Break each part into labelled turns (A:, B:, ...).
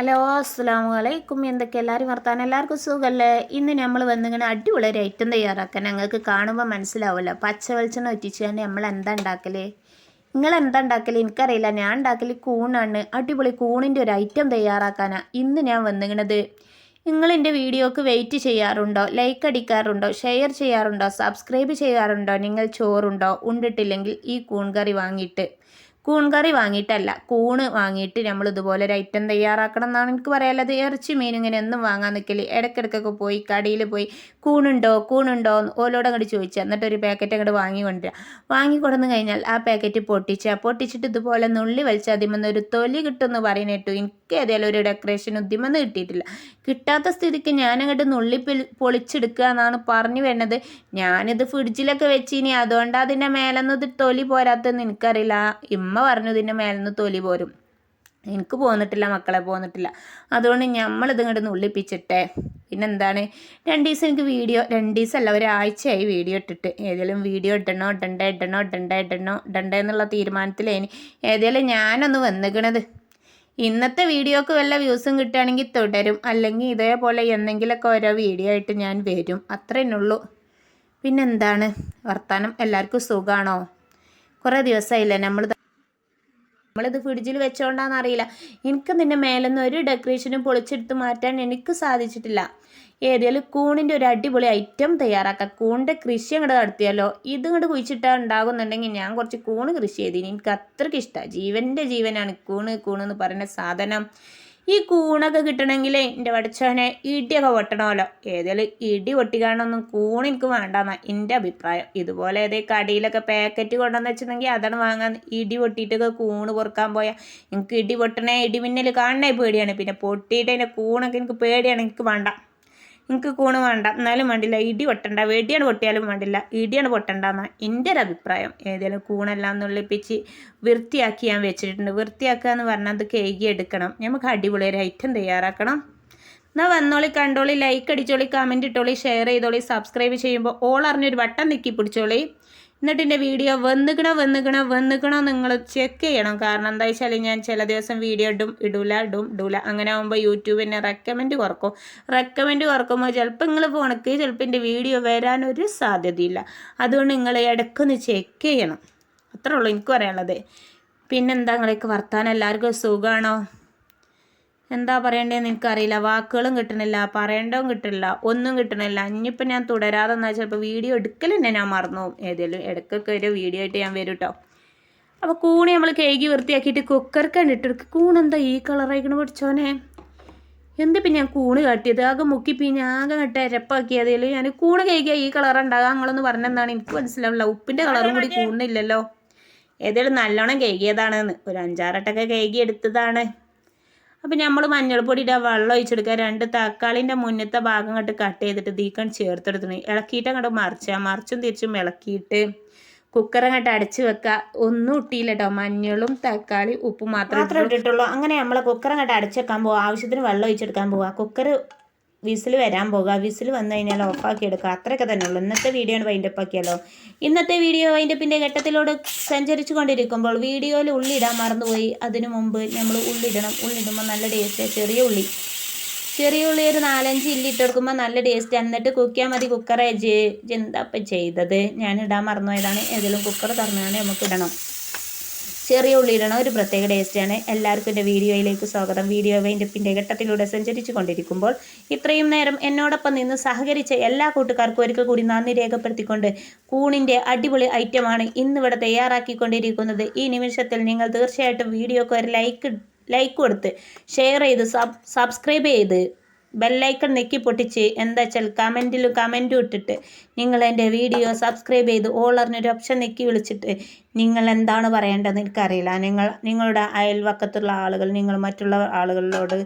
A: Hello അസ്സാം വലൈക്കും എന്തൊക്കെ എല്ലാവരും വർത്താനം? എല്ലാവർക്കും സുഖമല്ലേ ഇന്ന് നമ്മൾ വന്നിങ്ങനെ അടിപൊളി ഒരു ഐറ്റം തയ്യാറാക്കാൻ ഞങ്ങൾക്ക് കാണുമ്പോൾ മനസ്സിലാവുമല്ലോ പച്ച വെളിച്ചെണ്ണ ഒറ്റിച്ച് തന്നെ നമ്മൾ എന്താ ഉണ്ടാക്കൽ? നിങ്ങൾ എന്താ ഉണ്ടാക്കൽ? എനിക്കറിയില്ല. ഞാൻ ഉണ്ടാക്കൽ കൂണാണ്. അടിപൊളി കൂണിന്റെ ഒരു ഐറ്റം തയ്യാറാക്കാനാണ് ഇന്ന് ഞാൻ വന്നിങ്ങണത് നിങ്ങൾ എന്റെ വീഡിയോക്ക് വെയിറ്റ് ചെയ്യാറുണ്ടോ? ലൈക്ക് അടിക്കാറുണ്ടോ? ഷെയർ ചെയ്യാറുണ്ടോ? സബ്സ്ക്രൈബ് ചെയ്യാറുണ്ടോ? നിങ്ങൾ ചോറുണ്ടോ? ഉണ്ടിട്ടില്ലെങ്കിൽ ഈ കൂൺ കറി വാങ്ങിയിട്ട് കൂൺ കറി വാങ്ങിയിട്ടല്ല. കൂണ് വാങ്ങിയിട്ട് നമ്മൾ ഇതുപോലെ ഒരു ഐറ്റം തയ്യാറാക്കണം എന്നാണ് എനിക്ക് പറയാനുള്ളത്. ഇറച്ചി മീൻ ഇങ്ങനെ ഒന്നും വാങ്ങാൻ നിൽക്കൽ ഇടയ്ക്കിടയ്ക്കൊക്കെ പോയി കടയിൽ പോയി കൂണുണ്ടോ കൂണുണ്ടോ എന്ന് ഓലോട് അങ്ങോട്ട് ചോദിച്ചാൽ എന്നിട്ട് ഒരു പാക്കറ്റ് അങ്ങോട്ട് വാങ്ങി കൊണ്ടുവരിക കഴിഞ്ഞാൽ ആ പാക്കറ്റ് പൊട്ടിച്ചാൽ പൊട്ടിച്ചിട്ട് ഇതുപോലെ നുള്ളി വലിച്ചാൽ അതിമെന്ന് ഒരു തൊലി കിട്ടുമെന്ന് പറയുന്നേട്ടു എനിക്ക് ഏതായാലും ഒരു ഡെക്കറേഷൻ ഉദ്യമെന്ന് കിട്ടിയിട്ടില്ല. കിട്ടാത്ത സ്ഥിതിക്ക് ഞാനങ്ങോട്ട് നുള്ളി പൊളിച്ചെടുക്കുക എന്നാണ് പറഞ്ഞു വരുന്നത്. ഞാനിത് ഫ്രിഡ്ജിലൊക്കെ വെച്ചിനി. അതുകൊണ്ട് അതിന്റെ മേലെന്ന് ഇത് തൊലി പോരാത്തെന്ന് എനിക്കറിയില്ല. ഇമ്മ പറഞ്ഞു ഇതിന്റെ മേലെന്ന് തൊലി പോരും. എനിക്ക് പോന്നിട്ടില്ല മക്കളെ പോന്നിട്ടില്ല. അതുകൊണ്ട് നമ്മളിത് ഇങ്ങോട്ട് നുള്ളിപ്പിച്ചിട്ടെ. പിന്നെന്താണ്? രണ്ട് ദിവസം എനിക്ക് വീഡിയോ രണ്ട് ദിവസമല്ല ഒരാഴ്ചയായി വീഡിയോ ഇട്ടിട്ട്. ഏതെങ്കിലും വീഡിയോ ഇടണോ ഇടണ്ട ഇടണോ ഇടണ്ട ഇടണോ ഇടണ്ട എന്നുള്ള തീരുമാനത്തിലേനി. ഏതെങ്കിലും ഞാനൊന്ന് വന്നിക്കണത്. ഇന്നത്തെ വീഡിയോക്ക് വല്ല വ്യൂസും കിട്ടുകയാണെങ്കിൽ തുടരും. അല്ലെങ്കിൽ ഇതേപോലെ എന്തെങ്കിലുമൊക്കെ ഓരോ വീഡിയോ ആയിട്ട് ഞാൻ വരും. അത്രേനുള്ളൂ പിന്നെന്താണ്? വർത്തമാനം എല്ലാവർക്കും സുഖമാണോ കുറേ ദിവസമായില്ലേ നമ്മൾ നമ്മളിത് ഫ്രിഡ്ജിൽ വെച്ചോണ്ടാന്ന് അറിയില്ല. എനിക്ക് നിന്നെ മേലെന്ന് ഒരു ഡെക്കറേഷനും പൊളിച്ചെടുത്ത് മാറ്റാൻ എനിക്ക് സാധിച്ചിട്ടില്ല. ഏതായാലും കൂണിന്റെ ഒരു അടിപൊളി ഐറ്റം തയ്യാറാക്കാം. കൂണിന്റെ കൃഷി അങ്ങോട്ട് നടത്തിയാലോ? ഇത് ഇങ്ങോട്ട് കുഴിച്ചിട്ടാൽ ഉണ്ടാകുന്നുണ്ടെങ്കിൽ ഞാൻ കുറച്ച് കൂണ് കൃഷി ചെയ്തിന്. എനിക്ക് അത്രയ്ക്ക് ഇഷ്ടമാണ് ജീവന്റെ ജീവനാണ് കൂണ് കൂണ് എന്ന് പറയുന്ന സാധനം. ഈ കൂണൊക്കെ കിട്ടണമെങ്കിൽ എന്റെ വടച്ചവനെ ഇടിയൊക്കെ പൊട്ടണമല്ലോ. ഏതായാലും ഇടി പൊട്ടിക്കാണൊന്നും കൂണ് എനിക്ക് വേണ്ടെന്നാ എന്റെ അഭിപ്രായം. ഇതുപോലെ ഏതേ കടയിലൊക്കെ പാക്കറ്റ് കൊണ്ടുവന്ന് വെച്ചിട്ടുണ്ടെങ്കിൽ അതാണ് വാങ്ങാൻ ഇടി പൊട്ടിയിട്ടൊക്കെ കൂണ് പൊറുക്കാൻ പോയാൽ എനിക്ക് ഇടി പൊട്ടണേ ഇടിമിന്നൽ കാണണേ പേടിയാണ്. പിന്നെ പൊട്ടിയിട്ട് അതിന്റെ കൂണൊക്കെ എനിക്ക് പേടിയാണ്. എനിക്ക് വേണ്ട. എനിക്ക് കൂണ് വേണ്ട. എന്നാലും വേണ്ടില്ല. ഇടി പൊട്ടണ്ട. വെടിയാണ് പൊട്ടിയാലും വേണ്ടില്ല. ഇടിയാണ് പൊട്ടണ്ടെന്നാണ് എന്റെ ഒരു അഭിപ്രായം. ഏതെങ്കിലും കൂണെല്ലാം നുള്ളിപ്പിച്ച് വൃത്തിയാക്കി ഞാൻ വെച്ചിട്ടുണ്ട്. വൃത്തിയാക്കുക എന്ന് പറഞ്ഞാൽ അത് കേകി എടുക്കണം. നമുക്ക് അടിപൊളി ഒരു ഐറ്റം തയ്യാറാക്കണം. എന്നാൽ വന്നോളി കണ്ടോളി ലൈക്ക് അടിച്ചോളി കമന്റ് ഇട്ടോളി ഷെയർ ചെയ്തോളി സബ്സ്ക്രൈബ് ചെയ്യുമ്പോൾ ഓൾ അറിഞ്ഞൊരു വട്ടം നിക്കി പിടിച്ചോളി. എന്നിട്ട് എന്റെ വീഡിയോ വന്നുകണോ വന്നുകണോ വന്നുകണോ നിങ്ങൾ ചെക്ക് ചെയ്യണം. കാരണം എന്താ വെച്ചാൽ ഞാൻ ചില ദിവസം വീഡിയോ ഇടും ഇടൂല ഇടും ഇടൂല. അങ്ങനെ ആകുമ്പോൾ എന്നെ റെക്കമെൻഡ് കുറക്കും. റെക്കമെൻഡ് കുറക്കുമ്പോൾ ചിലപ്പോൾ നിങ്ങൾ ഫോണക്ക് ചിലപ്പോൾ എന്റെ വീഡിയോ വരാനൊരു സാധ്യതയില്ല. അതുകൊണ്ട് നിങ്ങൾ ഇടയ്ക്കൊന്ന് ചെക്ക് ചെയ്യണം. അത്രേ ഉള്ളൂ എനിക്ക് പറയാനുള്ളത്. പിന്നെന്താ നിങ്ങളേക്ക് വർത്താനം? എല്ലാവർക്കും സുഖമാണോ എന്താ പറയണ്ടേന്ന് എനിക്കറിയില്ല. വാക്കുകളും കിട്ടണില്ല പറയേണ്ടതും കിട്ടില്ല ഒന്നും കിട്ടണില്ല. ഇനിയിപ്പോൾ ഞാൻ തുടരാതെ എന്നാൽ ചിലപ്പോൾ വീഡിയോ എടുക്കൽ തന്നെ ഞാൻ മറന്നു പോകും. ഏതെങ്കിലും ഇടയ്ക്കൊക്കെ ഒരു വീഡിയോ ആയിട്ട് ഞാൻ വരും കേട്ടോ അപ്പോൾ കൂണ് നമ്മൾ കേക്ക് വൃത്തിയാക്കിയിട്ട് കുക്കർക്കാണ് കൂൺ എന്താ ഈ കളറായിക്കണ പഠിച്ചോനെ? എന്തിപ്പം ഞാൻ കൂണ് കാട്ടിയത്? ആകെ മുക്കി പിന്നെ ആകെ കെട്ട അരപ്പാക്കിയതിൽ ഞാൻ കൂണ് കേക്കിയാൽ ഈ കളർ ഉണ്ടാകാം. നിങ്ങളൊന്ന് പറഞ്ഞെന്താണ്? എനിക്ക് മനസ്സിലാവില്ല ഉപ്പിന്റെ കളറും കൂടി കൂണില്ലല്ലോ. ഏതായാലും നല്ലോണം കേക്കിയതാണെന്ന് ഒരു അഞ്ചാറട്ടൊക്കെ കേക്ക് എടുത്തതാണ് അപ്പം നമ്മൾ മഞ്ഞൾപ്പൊടി ഇടുക വെള്ളം ഒഴിച്ചെടുക്കുക. രണ്ട് തക്കാളിന്റെ മുന്നത്തെ ഭാഗം അങ്ങോട്ട് കട്ട് ചെയ്തിട്ട് ദീക്കാൻ ചേർത്തെടുത്തിന് ഇളക്കിയിട്ട് അങ്ങോട്ട് മറിച്ചുക മറിച്ചും തിരിച്ചും ഇളക്കിയിട്ട് കുക്കർ അങ്ങോട്ട് അടച്ച് വെക്കുക. ഒന്നും ഇട്ടിയില്ല കേട്ടോ മഞ്ഞളും തക്കാളി ഉപ്പും മാത്രമേ ഇട്ടിട്ടുള്ളൂ. അങ്ങനെ നമ്മൾ കുക്കർ അങ്ങോട്ട് അടച്ച് വെക്കാൻ പോകുക ആവശ്യത്തിന് വെള്ളം ഒഴിച്ചെടുക്കാൻ പോവുക കുക്കർ വിസിൽ വരാൻ പോകുക. വിസിൽ വന്നു കഴിഞ്ഞാൽ ഓഫാക്കി എടുക്കുക. അത്രയൊക്കെ തന്നെ ഉള്ളൂ. ഇന്നത്തെ വീഡിയോ ആണ് വൈൻഡപ്പ് ആക്കിയല്ലോ ഇന്നത്തെ വീഡിയോ വൈൻഡപ്പിന്റെ ഘട്ടത്തിലൂടെ സഞ്ചരിച്ചു കൊണ്ടിരിക്കുമ്പോൾ വീഡിയോയിൽ ഉള്ളിടാൻ മറന്നുപോയി. അതിനു മുമ്പ് നമ്മൾ ഉള്ളിടണം ഉള്ളിടുമ്പോൾ നല്ല ടേസ്റ്റ് ചെറിയ ഉള്ളി. ചെറിയ ഉള്ളി ഒരു നാലഞ്ച് ഇല്ലി ഇട്ട് കൊടുക്കുമ്പോൾ നല്ല ടേസ്റ്റ് എന്നിട്ട് കുക്കിയാൽ മതി. കുക്കറെ എന്താ ഇപ്പം ചെയ്തത്? ഞാൻ ഇടാൻ മറന്നുപോയതാണ്. ഏതെങ്കിലും കുക്കർ തുറന്നാണ് നമുക്ക് ഇടണം. ചെറിയ ഉള്ളി ഇടണം ഒരു പ്രത്യേക ടേസ്റ്റാണ് എല്ലാവർക്കും എന്റെ വീഡിയോയിലേക്ക് സ്വാഗതം. വീഡിയോ വൈൻഡപ്പിന്റെ ഘട്ടത്തിലൂടെ സഞ്ചരിച്ചു കൊണ്ടിരിക്കുമ്പോൾ ഇത്രയും നേരം എന്നോടൊപ്പം നിന്ന് സഹകരിച്ച എല്ലാ കൂട്ടുകാർക്കും ഒരിക്കൽ കൂടി നന്ദി രേഖപ്പെടുത്തിക്കൊണ്ട് കൂണിന്റെ അടിപൊളി ഐറ്റമാണ് ഇന്നിവിടെ തയ്യാറാക്കിക്കൊണ്ടിരിക്കുന്നത്. ഈ നിമിഷത്തിൽ നിങ്ങൾ തീർച്ചയായിട്ടും വീഡിയോക്ക് ഒരു ലൈക്ക് ലൈക്ക് കൊടുത്ത് ഷെയർ ചെയ്ത് സബ് സബ്സ്ക്രൈബ് ചെയ്ത് ബെല്ലൈക്കൺ നെക്കി പൊട്ടിച്ച് എന്താ വെച്ചാൽ കമന്റിലും കമന്റും ഇട്ടിട്ട് നിങ്ങൾ എന്റെ വീഡിയോ സബ്സ്ക്രൈബ് ചെയ്ത് അറിഞ്ഞൊരു ഓപ്ഷൻ നെക്കി വിളിച്ചിട്ട് നിങ്ങൾ എന്താണ് പറയേണ്ടതെന്ന് എനിക്കറിയില്ല. നിങ്ങൾ നിങ്ങളുടെ അയൽവക്കത്തുള്ള ആളുകൾ നിങ്ങൾ മറ്റുള്ള ആളുകളോട്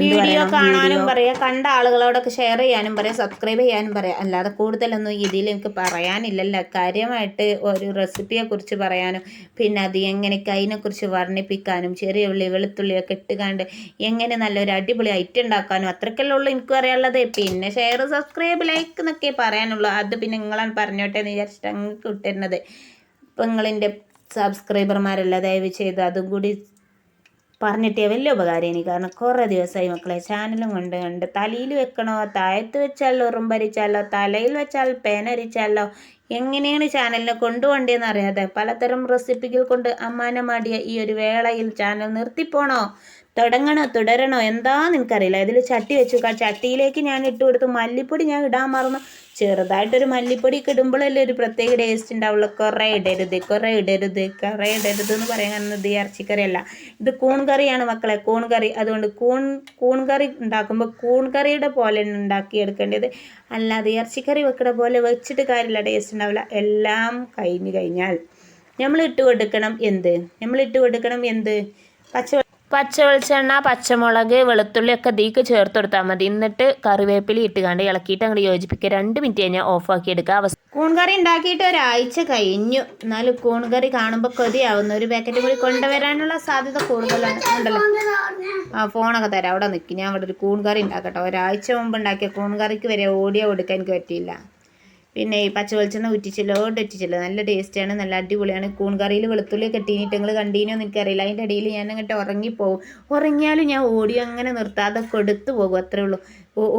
A: വീഡിയോ കാണാനും പറയാം കണ്ട ആളുകളോടൊക്കെ ഷെയർ ചെയ്യാനും പറയാം സബ്സ്ക്രൈബ് ചെയ്യാനും പറയാം. അല്ലാതെ കൂടുതലൊന്നും ഇതിൽ എനിക്ക് പറയാനില്ലല്ലോ. കാര്യമായിട്ട് ഒരു റെസിപ്പിയെ കുറിച്ച് പറയാനും പിന്നെ അത് എങ്ങനെയൊക്കെ അതിനെക്കുറിച്ച് വർണിപ്പിക്കാനും ചെറിയ ഉള്ളി വെളുത്തുള്ളിയൊക്കെ ഇട്ടുകാണ്ട് എങ്ങനെ നല്ലൊരു അടിപൊളി ഐറ്റം ഉണ്ടാക്കാനും അത്രയ്ക്കല്ലേ ഉള്ളൂ എനിക്ക് പറയാനുള്ളത്. പിന്നെ ഷെയർ സബ്സ്ക്രൈബ് ലൈക്ക് എന്നൊക്കെ പറയാനുള്ളൂ. അത് പിന്നെ നിങ്ങളാണ് പറഞ്ഞോട്ടെ എന്ന് വിചാരിച്ചിട്ട് അങ്ങ് ഇട്ടിരുന്നത് ഇപ്പം നിങ്ങളിന്റെ സബ്സ്ക്രൈബർമാരല്ല ദയവ് ചെയ്ത് അതും കൂടി പറഞ്ഞിട്ടേ വലിയ ഉപകാരം എനിക്ക് കാരണം കുറേ ദിവസമായി മക്കളെ ചാനലും കൊണ്ട് കണ്ട് തലയിൽ വെക്കണോ താഴത്ത് വെച്ചാലോ ഉറുമ്പരിച്ചാലോ തലയിൽ വെച്ചാൽ പേനരിച്ചാലോ എങ്ങനെയാണ് ചാനലിനെ കൊണ്ടുപോകേണ്ടതെന്ന് അറിയാതെ പലതരം റെസിപ്പികൾ കൊണ്ട് അമ്മാനമാടിയ ഈ ഒരു വേളയിൽ ചാനൽ നിർത്തിപ്പോണോ? തുടങ്ങണോ? തുടരണോ? എന്താ നിനക്കറിയില്ല? ഇതിൽ ചട്ടി വെച്ചു. ചട്ടിയിലേക്ക് ഞാൻ ഇട്ട് കൊടുത്തു. മല്ലിപ്പൊടി ഞാൻ ഇടാൻ മറന്നു. ചെറുതായിട്ടൊരു മല്ലിപ്പൊടി ഒക്കെ ഇടുമ്പോഴല്ലേ ഒരു പ്രത്യേക ടേസ്റ്റ് ഉണ്ടാവുള്ളൂ. കുറേ ഇടരുത് കുറേ ഇടരുത് കുറേ ഇടരുത് എന്ന് പറയാൻ കാരണം ഇത് ഇറച്ചിക്കറിയല്ല. ഇത് കൂൺ കറിയാണ് മക്കളെ കൂൺ കറി. അതുകൊണ്ട് കൂൺ കൂൺ കറി ഉണ്ടാക്കുമ്പോൾ കൂൺ കറിയുടെ പോലെ ഉണ്ടാക്കി എടുക്കേണ്ടത്. അല്ലാതെ ഇറച്ചിക്കറി വെക്കണ പോലെ വെച്ചിട്ട് കാര്യമില്ല ടേസ്റ്റ് ഉണ്ടാവില്ല. എല്ലാം കഴിഞ്ഞു കഴിഞ്ഞാൽ നമ്മൾ ഇട്ട് കൊടുക്കണം എന്ത്? നമ്മൾ ഇട്ട് കൊടുക്കണം എന്ത്? പച്ച പച്ച വെളിച്ചെണ്ണ പച്ചമുളക് വെളുത്തുള്ളി ഒക്കെ ഇതിക്ക് ചേർത്ത് കൊടുത്താൽ മതി. എന്നിട്ട് കറിവേപ്പില ഇട്ട് കണ്ട് ഇളക്കിയിട്ട് അങ്ങോട്ട് യോജിപ്പിക്കുക. രണ്ട് മിനിറ്റ് കഴിഞ്ഞാൽ ഓഫാക്കി എടുക്കുക. അവസ്ഥ കൂൺകറി ഉണ്ടാക്കിയിട്ട് ഒരാഴ്ച കഴിഞ്ഞു. എന്നാലും കൂൺകറി കാണുമ്പോൾ കൊതിയാവുന്ന. ഒരു പാക്കറ്റ് കൂടി കൊണ്ടുവരാനുള്ള സാധ്യത കൂടുതലാണ്. ഉണ്ടല്ലോ. ആ ഫോണൊക്കെ തരാം. അവിടെ നിൽക്കും ഞാൻ അവിടെ ഒരു കൂൺകറി ഉണ്ടാക്കട്ടെ. ഒരാഴ്ച മുമ്പ് ഉണ്ടാക്കിയ കൂൺകറിക്ക് വരെ ഓടിയോ കൊടുക്കാൻ എനിക്ക് പറ്റിയില്ല. പിന്നെ ഈ പച്ച വെളിച്ചെണ്ണ ഊറ്റിച്ചല്ലോ. ഒറ്റിച്ചല്ലോ നല്ല ടേസ്റ്റാണ് നല്ല അടിപൊളിയാണ്. കൂൺ കറിയിൽ വെളുത്തുള്ളി കെട്ടിയിട്ട് നിങ്ങൾ കണ്ടീനോ എനിക്കറിയില്ല. അതിന്റെ ഇടയിൽ ഞാൻ അങ്ങോട്ട് ഉറങ്ങിപ്പോവും ഉറങ്ങിയാലും ഞാൻ ഓഡിയോ അങ്ങനെ നിർത്താതെ കൊടുത്തു പോകും അത്രേ ഉള്ളൂ.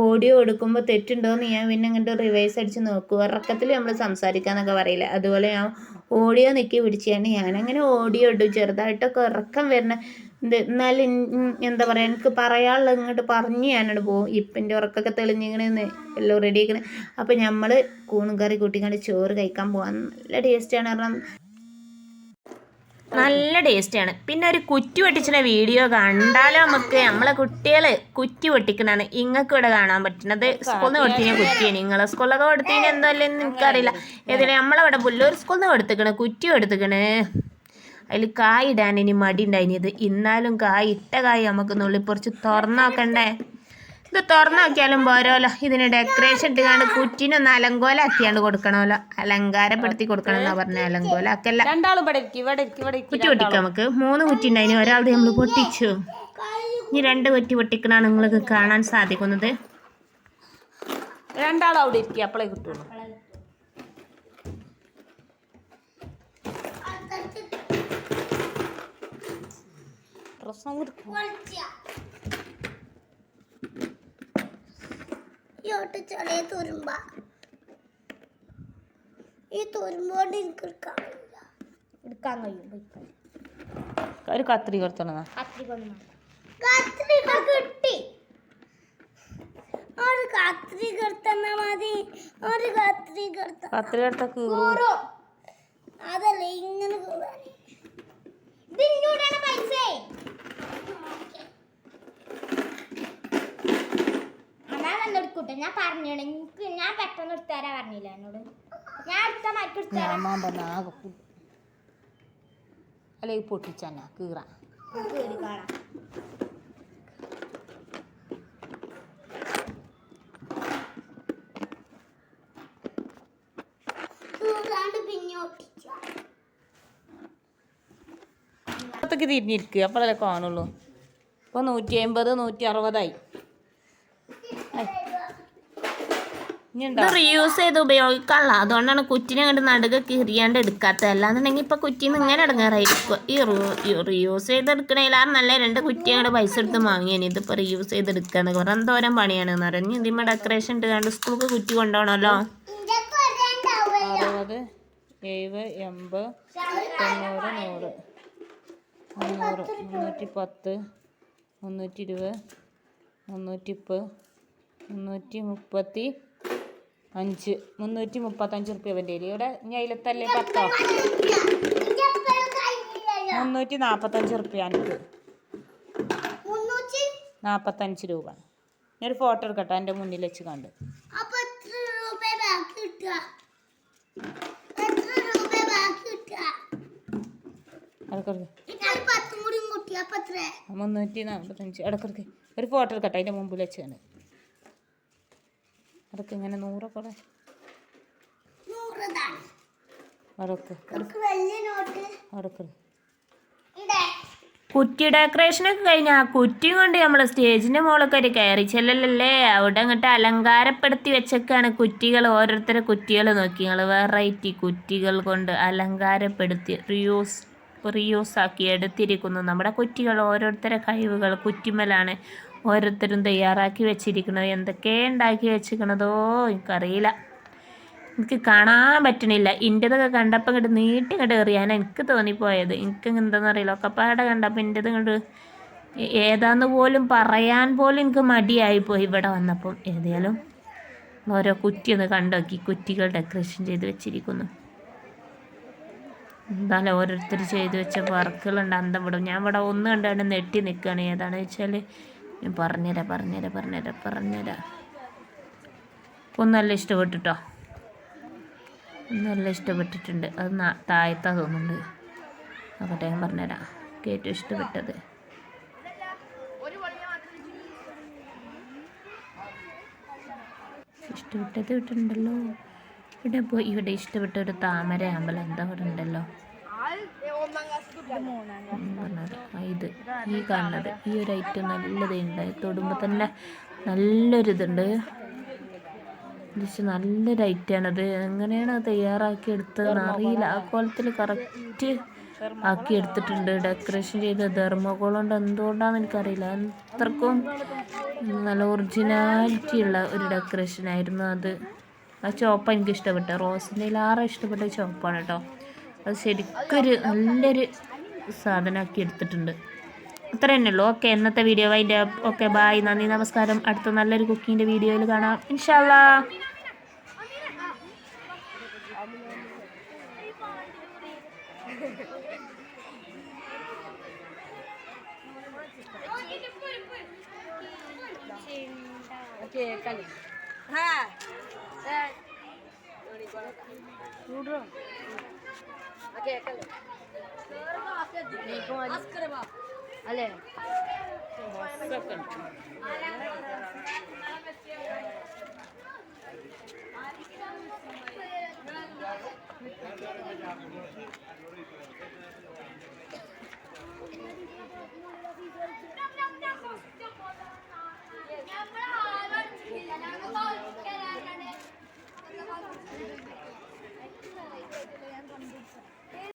A: ഓഡിയോ എടുക്കുമ്പോൾ തെറ്റുണ്ടോയെന്ന് ഞാൻ പിന്നെ അങ്ങോട്ട് റിവൈസ് അടിച്ച് നോക്കും. ഉറക്കത്തിൽ നമ്മൾ സംസാരിക്കാന്നൊക്കെ പറയില്ല. അതുപോലെ ഞാൻ ഓഡിയോ നിൽക്കി പിടിച്ചാണ് ഞാനങ്ങനെ ഓഡിയോ ഇടും. ചെറുതായിട്ടൊക്കെ ഉറക്കം വരണ ഇത് എന്നാലും എന്താ പറയുക എനിക്ക് പറയാനുള്ളത് ഇങ്ങോട്ട് പറഞ്ഞ് ഞാനോട് പോകും. ഇപ്പം എന്റെ ഉറക്കമൊക്കെ തെളിഞ്ഞിങ്ങനെ എല്ലാം റെഡി ആക്കണേ അപ്പം നമ്മൾ കൂണും കറി കൂട്ടിക്കൊണ്ട് ചോറ് കഴിക്കാൻ പോകാൻ നല്ല ടേസ്റ്റാണ് കാരണം നല്ല ടേസ്റ്റാണ് പിന്നെ ഒരു കുറ്റി പൊട്ടിച്ചിന വീഡിയോ കണ്ടാലോ നമുക്ക്. നമ്മളെ കുട്ടികൾ കുറ്റി പൊട്ടിക്കണാണ് ഇങ്ങക്ക് ഇവിടെ കാണാൻ പറ്റുന്നത്. സ്കൂളിൽ നിന്ന് കൊടുത്തിന കുറ്റിയാണ് നിങ്ങളെ സ്കൂളിലൊക്കെ കൊടുത്തതിന് എന്തല്ലെന്ന് എനിക്കറിയില്ല. ഏതായാലും നമ്മളവിടെ പുല്ലൂർ സ്കൂളിൽ നിന്ന് കൊടുത്തിക്കണ്. കുറ്റി കൊടുത്തിക്കണ്. അതിൽ കായിടാൻ ഇടാൻ ഇനി മടി ഉണ്ടായിനിയത് ഇന്നാലും കായ് ഇട്ട കായ് നമുക്ക് നുള്ളി പൊറിച്ച് തുറന്നോക്കണ്ടേ? ഇത് തുറന്നു നോക്കിയാലും പോരോല്ലോ. ഇതിന് ഡെക്കറേഷൻ ഇട്ടുകൊണ്ട് കുറ്റിനൊന്ന് അലങ്കോലാക്കിയാണ്ട് കൊടുക്കണമല്ലോ. അലങ്കാരപ്പെടുത്തി കൊടുക്കണം എന്നാ പറഞ്ഞ. അലങ്കോലാക്കല്ല. കുറ്റി പൊട്ടിക്കാം നമുക്ക്. മൂന്ന് കുറ്റി ഉണ്ടായിന്. ഒരാളുടെ നമ്മൾ പൊട്ടിച്ചു. ഇനി രണ്ട് കുറ്റി പൊട്ടിക്കണാണ് നിങ്ങൾക്ക് കാണാൻ സാധിക്കുന്നത്.
B: രണ്ടാളും അവിടെ ഇരിക്കും. അപ്പളേ കിട്ടുള്ളൂ. പ്രശ്നം
C: ഇയോട്ട് ചെറിയ തുരുമ്പ. ഈ തുരുമ്പോണ്ട് എനിക്ക് എടുക്കാൻ കഴിയില്ല എടുക്കാൻ കഴിയും
B: ഒരു കത്രി കൊടുത്തണതാ
C: കത്രിക കിട്ടി. ഒരു കത്രിക എടുത്തന്നാ മതി. ഒരു കത്രിക എടുത്ത
B: എടുത്ത
C: അതല്ല ഇങ്ങനെ കീറാൻ ഇത് ഇന്നോടാണ് പൈസ അതാ ഞാൻ പറഞ്ഞു എനിക്ക് ഞാൻ പെട്ടെന്ന് എടുത്തുതരാ പറഞ്ഞില്ല എന്നോട്? ഞാൻ എടുത്ത മാറ്റി എടുത്തുതരാം
B: അമ്മാൻ പറഞ്ഞ കീറ ഫുൾ അല്ലെങ്കിൽ പൊട്ടിച്ചന്നെ കീറാൻ
C: കീറി. കാണാം കീറാണ്ട് പിന്നെ ഒട്ടിച്ച.
B: അതൊക്കെ തിരിഞ്ഞിരിക്കുക അപ്പോഴല്ലേ കാണുള്ളൂ. ഇപ്പോൾ നൂറ്റി അമ്പത് നൂറ്റി അറുപതായി ഇനി
A: ഇത്
B: ഉണ്ടോ
A: റീയൂസ് ചെയ്ത് ഉപയോഗിക്കാനുള്ള. അതുകൊണ്ടാണ് കുറ്റിനെ കണ്ട് നടുക കീറിയാണ്ട് എടുക്കാത്തത്. അല്ലാന്നുണ്ടെങ്കിൽ ഇപ്പം കുറ്റിന്ന് ഇങ്ങനെ ഇടങ്ങാറായിരിക്കും. ഈ റീയൂസ് ചെയ്തെടുക്കണേലാണ് നല്ല രണ്ട് കുറ്റി അങ്ങോട്ട് പൈസ എടുത്ത് വാങ്ങിയാണ് ഇതിപ്പോൾ റീയൂസ് ചെയ്തെടുക്കുക എന്നൊക്കെ പറഞ്ഞാൽ എന്തോരം പണിയാണെന്ന് പറഞ്ഞു ഇതിമ്മ ഡെക്കറേഷൻ ഇട്ട് കണ്ട് സ്കൂൾക്ക് കുറ്റി കൊണ്ടുപോകണമല്ലോ.
B: അറുപത് എഴുപത് എൺപത് തൊണ്ണൂറ് നൂറ്. മുന്നൂറ് മുന്നൂറ്റി പത്ത് മുന്നൂറ്റി ഇരുപത് മുന്നൂറ്റിപ്പത് മുന്നൂറ്റി മുപ്പത്തി അഞ്ച് മുന്നൂറ്റി മുപ്പത്തഞ്ച് റുപ്യ അവന്റെ വരും ഇവിടെ ഇനി അതിലത്തല്ലേ പത്തോ? മുന്നൂറ്റി നാൽപ്പത്തഞ്ച് റുപ്യ എനിക്ക് നാൽപ്പത്തഞ്ച് രൂപ. ഞാനൊരു ഫോട്ടോ എടുക്കട്ടെ എന്റെ മുന്നിൽ വെച്ച് കണ്ട്. മുന്നൂറ്റി നാൽപ്പത്തഞ്ച് ഇടക്കിടക്ക്. ഒരു ഫോട്ടോ എടുക്കട്ടെ അതിന്റെ മുമ്പിൽ വെച്ച് കണ്ട്. അതൊക്കെ ഇങ്ങനെ അടക്ക്
C: ഇടേ.
A: കുറ്റി ഡെക്കറേഷനൊക്കെ കഴിഞ്ഞ് ആ കുറ്റി കൊണ്ട് നമ്മൾ സ്റ്റേജിന്റെ മുകളൊക്കെ ഒരു കയറി ചെല്ലല്ലേ അവിടെ അങ്ങോട്ട് അലങ്കാരപ്പെടുത്തി വെച്ചൊക്കെയാണ് കുറ്റികൾ. ഓരോരുത്തരെ കുറ്റികൾ നോക്കി. നിങ്ങൾ വെറൈറ്റി കുറ്റികൾ കൊണ്ട് അലങ്കാരപ്പെടുത്തി റിയൂസ്
B: റീയൂസ് ആക്കി എടുത്തിരിക്കുന്നു. നമ്മുടെ കുറ്റികൾ ഓരോരുത്തരെ കഴിവുകൾ കുറ്റിമലാണ് ഓരോരുത്തരും തയ്യാറാക്കി വെച്ചിരിക്കുന്നത് എന്തൊക്കെ ഉണ്ടാക്കി വെച്ചിരിക്കണതോ എനിക്കറിയില്ല. എനിക്ക് കാണാൻ പറ്റണില്ല. ഇന്റെതൊക്കെ കണ്ടപ്പോൾ ഇങ്ങോട്ട് നീട്ടി ഇങ്ങോട്ട് എറിയാൻ എനിക്ക് തോന്നിപ്പോയത്. എനിക്ക് എന്താണെന്ന് അറിയില്ല ഒക്കെപ്പാടെ കണ്ടപ്പോൾ ഇന്റെത് ഇങ്ങോട്ട് ഏതാന്ന് പോലും പറയാൻ പോലും എനിക്ക് മടിയായിപ്പോയി ഇവിടെ വന്നപ്പം. ഏതായാലും ഓരോ കുറ്റി ഒന്ന് കണ്ടോക്കി. കുറ്റികൾ ഡെക്കറേഷൻ ചെയ്ത് വെച്ചിരിക്കുന്നു. എന്തായാലും ഓരോരുത്തർ ചെയ്ത് വെച്ച വർക്കുകളുണ്ട്. അന്തം വിടും ഞാൻ ഇവിടെ ഒന്ന് കണ്ടാണ്ട് നെട്ടി നിൽക്കുകയാണ് ഏതാണെന്ന് വെച്ചാൽ ഞാൻ പറഞ്ഞുതരാം പറഞ്ഞുതരാം പറഞ്ഞുതരാം പറഞ്ഞുതരാം ഒന്നല്ല നല്ല ഇഷ്ടപ്പെട്ടിട്ടോ? നല്ല ഇഷ്ടപ്പെട്ടിട്ടുണ്ട്. അത് താഴത്താ തോന്നുന്നുണ്ട്. നോക്കട്ടെ ഞാൻ പറഞ്ഞുതരാം ഏറ്റവും ഇഷ്ടപ്പെട്ടത്. ഇഷ്ടപ്പെട്ടത് ഇട്ടുണ്ടല്ലോ ഇവിടെ പോയി ഇവിടെ ഇഷ്ടപ്പെട്ട ഒരു താമര അമ്പലം. എന്താ ഇവിടെ ഉണ്ടല്ലോ? പറഞ്ഞത് ഇത് ഈ കാണുന്നത്. ഈ ഒരു ഐറ്റം നല്ലതുണ്ട് തൊടുമ്പോൾ തന്നെ നല്ലൊരു ഇതുണ്ട് ജസ്റ്റ് നല്ലൊരു ഐറ്റാണത് എങ്ങനെയാണ് അത് തയ്യാറാക്കി എടുത്തതെന്ന് അറിയില്ല ആ കോലത്തിൽ കറക്റ്റ് ആക്കി എടുത്തിട്ടുണ്ട്. ഡെക്കറേഷൻ ചെയ്ത ധർമ്മകോൾ കൊണ്ട് എന്തുകൊണ്ടാണെന്ന് എനിക്കറിയില്ല. അത്രക്കും നല്ല ഒറിജിനാലിറ്റി ഉള്ള ഒരു ഡെക്കറേഷൻ ആയിരുന്നു അത്. ആ ചോപ്പ എനിക്ക് ഇഷ്ടപ്പെട്ടു. റോസിന്റെ ആറ് ഇഷ്ടപ്പെട്ട ചോപ്പാണ് കേട്ടോ. അത് ശരിക്കൊരു നല്ലൊരു സാധനമാക്കി എടുത്തിട്ടുണ്ട്. അത്ര തന്നെ ഉള്ളൂ ഓക്കെ ഇന്നത്തെ വീഡിയോ അതിന്റെ ഓക്കെ ബായ് നന്ദി നമസ്കാരം. അടുത്ത നല്ലൊരു കുക്കിങ്ങിന്റെ വീഡിയോയിൽ കാണാം. ഇൻഷാല്ലാ.
D: അല്ലേ